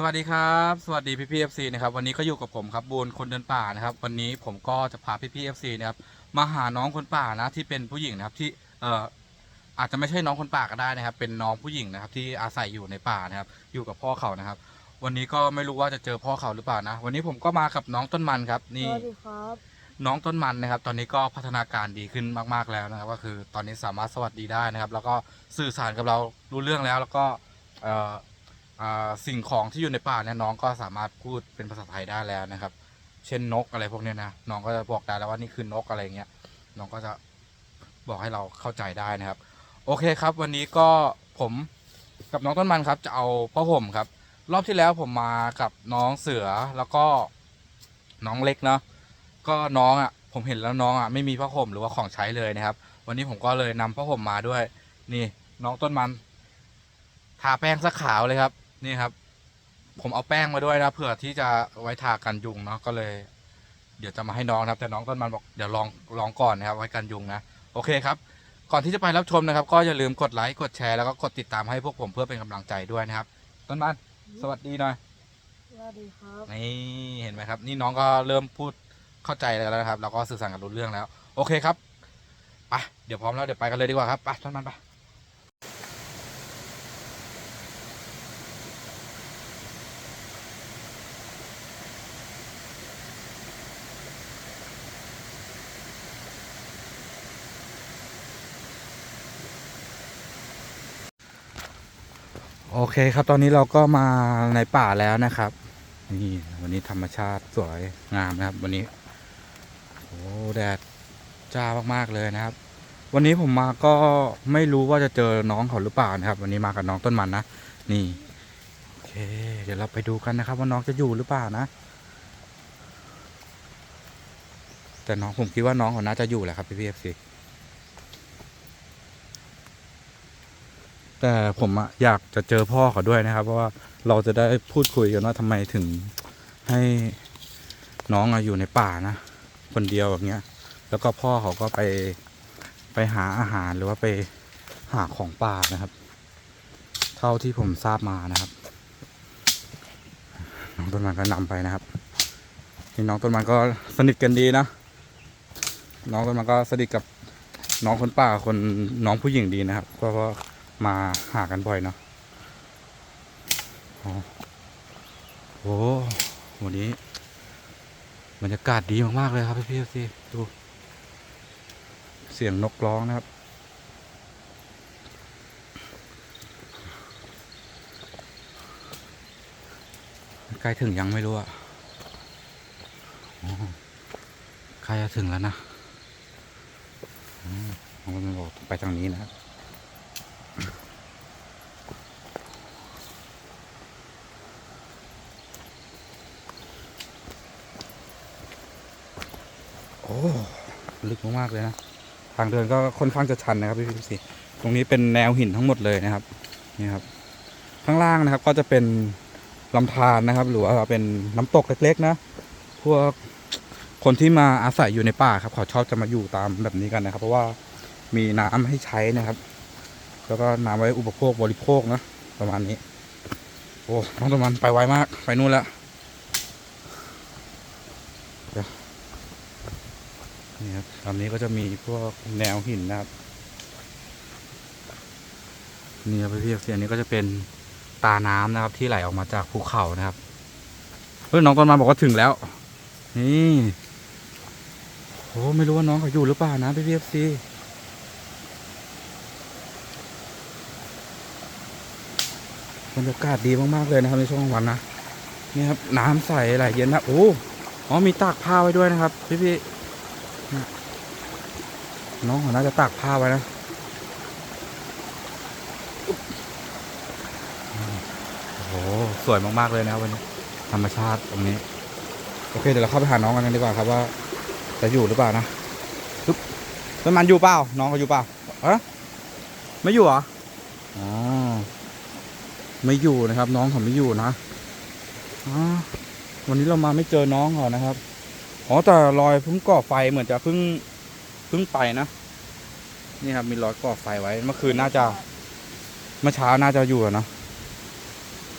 สวัสดีครับ สวัสดีพี่พีเอฟซีนะครับวันนี้ก็อยู่กับผมครับบูนคนเดินป่านะครับ วันนี้ผมก็จะพาพี่พีเอฟซีนะครับมาหาน้องคนป่านะที่เป็นผู้หญิงนะครับที่เอ่ออาจจะไม่ใช่น้องคนป่าก็ได้นะครับ เป็นน้องผู้หญิงนะครับ ที่อาศัยอยู่ในป่านะครับ อยู่กับพ่อเขานะครับ วันนี้ก็ไม่รู้ว่าจะเจอพ่อเขาหรือเปล่านะ วันนี้ผมก็มากับน้องต้นมันครับสนี่วัสดีครับ น้องต้นมันนะครับ ตอนนี้ก็พัฒนาการดีขึ้นมาก ๆแล้วนะครับ ก็คือตอนนี้สามารถสวัสดีได้นะครับ แล้วก็สื่อสารกับเรารู้เรื่องแล้วแล้วก็เอ่ออ่า สิ่งของที่อยู่ในป่าเนี่ยน้องก็สามารถพูดเป็นภาษาไทยได้แล้วนะครับ เช่นนกอะไรพวกเนี้ยนะน้องก็จะบอกได้แล้วว่านี่คือนกอะไรเงี้ยน้องก็จะบอกให้เราเข้าใจได้นะครับ โอเคครับ วันนี้ก็ผมกับน้องต้นมันครับ จะเอาผ้าห่มครับ รอบที่แล้วผมมากับน้องเสือแล้วก็น้องเล็กเนาะก็น้องอะผมเห็นแล้วน้องอะไม่มีผ้าห่มหรือว่าของใช้เลยนะครับ วันนี้ผมก็เลยนำผ้าห่มมาด้วย นี่น้องต้นมันทาแป้งสักขาวเลยครับ นี่ครับ ผมเอาแป้งมาด้วยนะเผื่อที่จะไว้ทากันยุงเนาะก็เลย เดี๋ยวจะมาให้น้องนะครับ แต่น้องต้นมันบอกเดี๋ยวลองลองก่อนนะครับไว้กันยุงนะโอเคครับ ก่อนที่จะไปรับชมนะครับ ก็อย่าลืมกดไลค์กดแชร์แล้วก็กดติดตามให้พวกผมเพื่อเป็นกำลังใจด้วยนะครับ ต้นมันสวัสดีหน่อยสวัสดีครับนี่เห็นไหมครับ นี่น้องก็เริ่มพูดเข้าใจแล้วนะครับ แล้วก็สื่อสารกันรู้เรื่องแล้ว โอเคครับไปเดี๋ยวพร้อมแล้วเดี๋ยวไปกันเลยดีกว่าครับไปท่านมันไป โอเคครับตอนนี้เราก็มาในป่าแล้วนะครับ นี่วันนี้ธรรมชาติสวยงามนะครับ วันนี้โอ้แดดจ้ามากๆเลยนะครับ วันนี้ผมมาก็ไม่รู้ว่าจะเจอน้องเขาหรือเปล่านะครับ วันนี้มากับน้องต้นมันนะนี่โอเค เดี๋ยวเราไปดูกันนะครับ ว่าน้องจะอยู่หรือเปล่านะ แต่น้องผมคิดว่าน้องเขาน่าจะอยู่แหละครับพี่พีเอฟซี แต่ผมอะอยากจะเจอพ่อเขาด้วยนะครับ เพราะว่าเราจะได้พูดคุยกันว่าทำไมถึงให้น้องอะอยู่ในป่านะ คนเดียวแบบเนี้ย แล้วก็พ่อเขาก็ไปไปหาอาหารหรือว่าไปหาของป่านะครับ เท่าที่ผมทราบมานะครับ น้องต้นมันก็นำไปนะครับนี่น้องต้นมันก็สนิทกันดีนะ น้องต้นมันก็สนิทกับน้องคนป่าคนน้องผู้หญิงดีนะครับ เพราะว่า มาหากันบ่อยเนาะโอ๋อโอ้วันนี้บรรยากาศดีมากๆเลยครับพี่พี่สิดูเสียงนกร้องนะครับ ใกล้ถึงยังไม่รู้อะใกล้จะถึงแล้วนะผมก็ไม่บอกไปทางนี้นะครับ กมากๆเลยนะทางเดินก็ค่อนข้างจะชันนะครับพี่พี่สิตรงนี้เป็นแนวหินทั้งหมดเลยนะครับนี่ครับ ข้างล่างนะครับก็จะเป็นลำธารนะครับ หรือว่าเป็นน้ำตกเล็ก ๆ นะ พวกคนที่มาอาศัยอยู่ในป่าครับเขาชอบจะมาอยู่ตามแบบนี้กันนะครับ เพราะว่ามีน้ำให้ใช้นะครับ แล้วก็น้ำไว้อุปโภคบริโภคนะประมาณนี้ โอ้น้องตะมันไปไวมากไปนู่นแล้ว นี่ครับตอนนี้ก็จะมีพวกแนวหินนะครับนี่ครับพี่ๆเสียงนี้ก็จะเป็นตาน้ำนะครับ ที่ไหลออกมาจากภูเขานะครับเฮ้ยน้องต้นมาบอกว่าถึงแล้ว นี่โอ้ไม่รู้ว่าน้องเขาอยู่หรือเปล่านะพี่ๆซีบรรยากาศดีมากๆเลยนะครับในช่วงวันนะนี่ครับ น้ำใสไหลเย็นนะโอ้อ๋อมีตากผ้าไว้ด้วยนะครับ พี่ๆ น้องน่าจะตากผ้าไว้นะโอ้โหสวยมากๆเลยนะครับวันนี้ธรรมชาติตรงนี้ โอเคเดี๋ยวเราเข้าไปหาน้องกันดีกว่าครับว่าจะอยู่หรือเปล่านะปึ๊บต้นมันอยู่เปล่า น้องเขาอยู่เปล่าอะไม่อยู่เหรออ๋อไม่อยู่นะครับ น้องเขาไม่อยู่นะอ๋อวันนี้เรามาไม่เจอน้องเขานะครับอ๋อแต่รอยเพิ่งก่อไฟเหมือนจะเพิ่ง เพิ่งไปนะ นี่ครับมีรอยก่อไฟไว้ เมื่อคืนน่าจะ เมื่อเช้าน่าจะอยู่อะเนอะ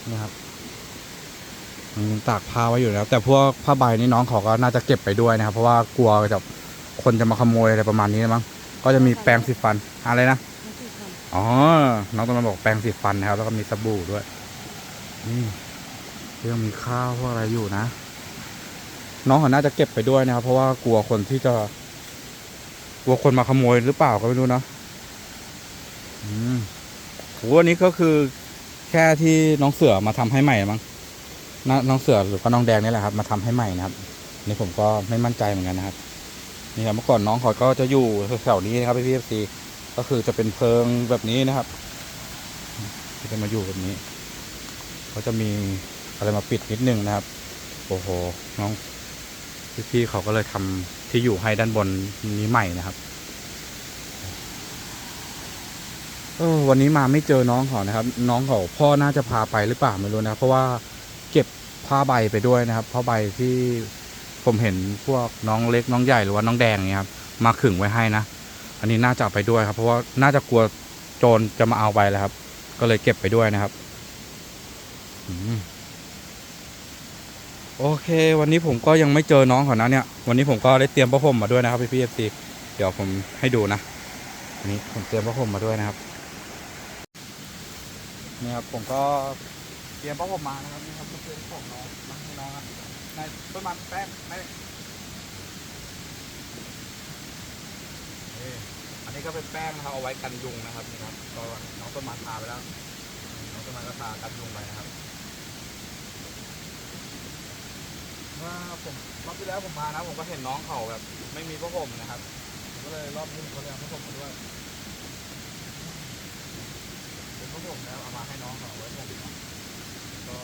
นี่ครับยังตากผ้าไว้อยู่นะครับแต่พวกผ้าใบนี่น้องเขาก็น่าจะเก็บไปด้วยนะครับ เพราะว่ากลัวจะคนจะมาขโมยอะไรประมาณนี้มั้งก็จะมีแปรงสีฟันอะไรนะไม่ใช่ทอ๋อ น้องตะมันบอกแปรงสีฟันนะครับ แล้วก็มีสบู่ด้วย นี่ยังมีข้าวพวกอะไรอยู่นะ น้องเขาน่าจะเก็บไปด้วยนะครับ เพราะว่ากลัวคนที่จะ กลัวคนมาขโมยหรือเปล่าก็ไม่รู้เนอะอืมโหอันนี้ก็คือแค่ที่น้องเสือมาทำให้ใหม่มั้งนน้องเสือหรือก็น้องแดงนี่แหละครับ มาทำให้ใหม่นะครับนี่ผมก็ไม่มั่นใจเหมือนกันนะครับ นี่ครับเมื่อก่อนน้องเขาก็จะอยู่แถวๆนี้นะครับพี่พีเอฟซีก็คือจะเป็นเพิงแบบนี้นะครับจะมาอยู่แบบนี้เขาจะมีอะไรมาปิดนิดนึงนะครับ โอ้โห น้องพี่ๆเขาก็เลยทำ ที่อยู่ให้ด้านบนนี้ใหม่นะครับเออวันนี้มาไม่เจอน้องเขานะครับ น้องเขาพ่อน่าจะพาไปหรือเปล่าไม่รู้นะ เพราะว่าเก็บผ้าใบไปด้วยนะครับผ้าใบที่ผมเห็นพวกน้องเล็กน้องใหญ่หรือว่าน้องแดงเนี่ยครับมาขึงไว้ให้นะอันนี้น่าจะาไปด้วยครับ เพราะว่าน่าจะกลัวโจรจะมาเอาไปแล้วครับ ก็เลยเก็บไปด้วยนะครับ อืม โอเค วันนี้ผมก็ยังไม่เจอน้องเขานะเนี่ย วันนี้ผมก็ได้เตรียมผ้าห่มมาด้วยนะครับพี่พี่เอฟซีเดี๋ยวผมให้ดูนะอันนี้ผมเตรียมผ้าห่มมาด้วยนะครับนี่ครับผมก็เตรียมผ้าห่มมานะครับนี่ครับก็คือของน้องมาให้น้องครับในต้นมันแป้งไม่อันนี้ก็เป็นแป้งนะครับเอาไว้กันยุงนะครับนี่ครับก็น้องต้นมันทาไปแล้วน้องต้นมันก็ทากันยุงไปนะครับ เมื่อผมรอบที่แล้วผมมานะผมก็เห็นน้องเขาแบบ ไม่มีผ้าห่มนะครับผมก็เลยรอบนี้ผมก็เลยเอาผ้าห่มมาด้วยเป็นผ้าห่มแล้วเอามาให้น้องเขาไว้ห่มเนาะก็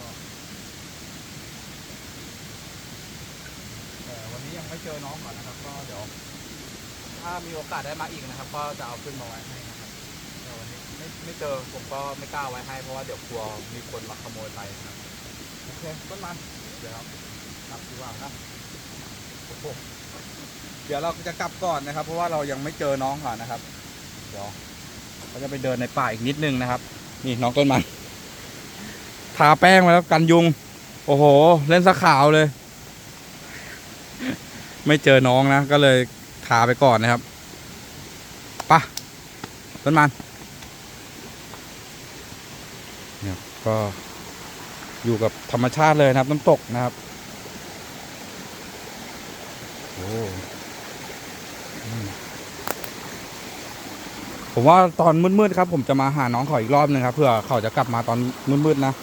แต่วันนี้ยังไม่เจอน้องก่อนนะครับ ก็เดี๋ยวถ้ามีโอกาสได้มาอีกนะครับ ก็จะเอาขึ้นมาไว้ให้นะครับแต่วันนี้ไม่ไม่เจอผมก็ไม่กล้าไว้ให้เพราะว่าเดี๋ยวกลัวมีคนมาขโมยไปนะครับโอเคต้นมันเดี๋ยว กลับดีกว่านะโอ้โหเดี๋ยวเราจะกลับก่อนนะครับ เพราะว่าเรายังไม่เจอน้องเขานะครับ เดี๋ยวเราจะไปเดินในป่าอีกนิดนึงนะครับ นี่น้องต้นมันทาแป้งมาแล้วกันยุง โอ้โห เล่นสะขาวเลย ไม่เจอน้องนะ ก็เลยทาไปก่อนนะครับไปะต้นมันเนี่ยก็อยู่กับธรรมชาติเลยนะครับ น้ำตกนะครับ ผมว่าตอนมืดๆครับ ผมจะมาหาน้องเขาอีกรอบหนึงครับเพื่อเขาจะกลับมาตอนมืดๆนะ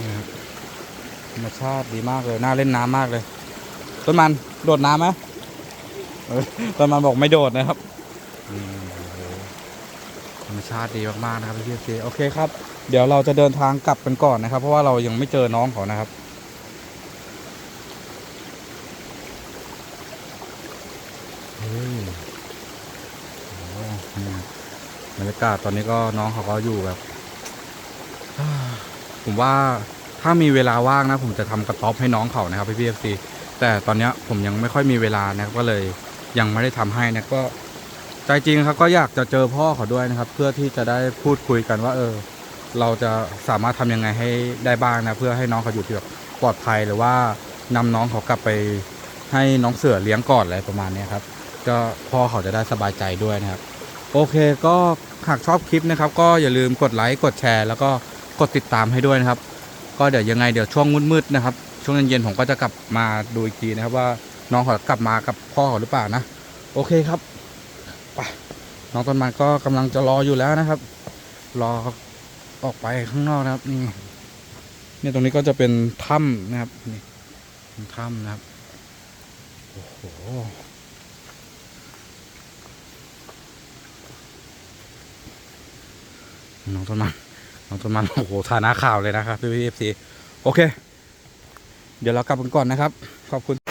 นี่ครับธรรมชาติดีมากเลย น่าเล่นน้ำมากเลย ต้นมันโดดน้ำไหมต้นมันบอกไม่โดดนะครับธรรมชาติดีมากๆนะครับพี่เจโอเคครับ เดี๋ยวเราจะเดินทางกลับกันก่อนนะครับ เพราะว่าเรายังไม่เจอน้องเขานะครับเฮ้ยโอ้โหนี่บ รยากาศตอนนี้ก็น้องเขาก็อยู่แบบผมว่าถ้ามีเวลาว่างนะ ผมจะทำกระต๊อบให้น้องเขานะครับพี่พีเอฟซีแต่ตอนนี้ผมยังไม่ค่อยมีเวลานะครับก็เลยยังไม่ได้ทำให้นะก็ใจจริงครับก็อยากจะเจอพ่อเขาด้วยนะครับ เพื่อที่จะได้พูดคุยกันว่า เออ เราจะสามารถทำยังไงให้ได้บ้างนะ เพื่อให้น้องเขาอยู่ที่แบบปลอดภัยหรือว่านำน้องเขากลับไปให้น้องเสือเลี้ยงก่อนอะไรประมาณนี้ครับ ก็พ่อเขาจะได้สบายใจด้วยนะครับ โอเคก็หากชอบคลิปนะครับ ก็อย่าลืมกดไลค์กดแชร์ แล้วก็กดติดตามให้ด้วยนะครับ ก็เดี๋ยวยังไงเดี๋ยวช่วงมืดๆนะครับ ช่วงเย็นๆผมก็จะกลับมาดูอีกทีนะครับว่าน้องเขากลับมากับพ่อเขาหรือเปล่านะ โอเคครับไปน้องต้นไม้ก็กำลังจะรออยู่แล้วนะครับ รอออกไปข้างนอกนะครับนี่เนี่ยตรงนี้ก็จะเป็นถ้ำนะครับนี่ถ้ำนะครับโอ้โห น้องต้นมัน้องต้นมันโอ้โหฐานะข่าวเลยนะครับพี่พี่เอฟซีโอเค เดี๋ยวเรากลับกันก่อนนะครับ ขอบคุณ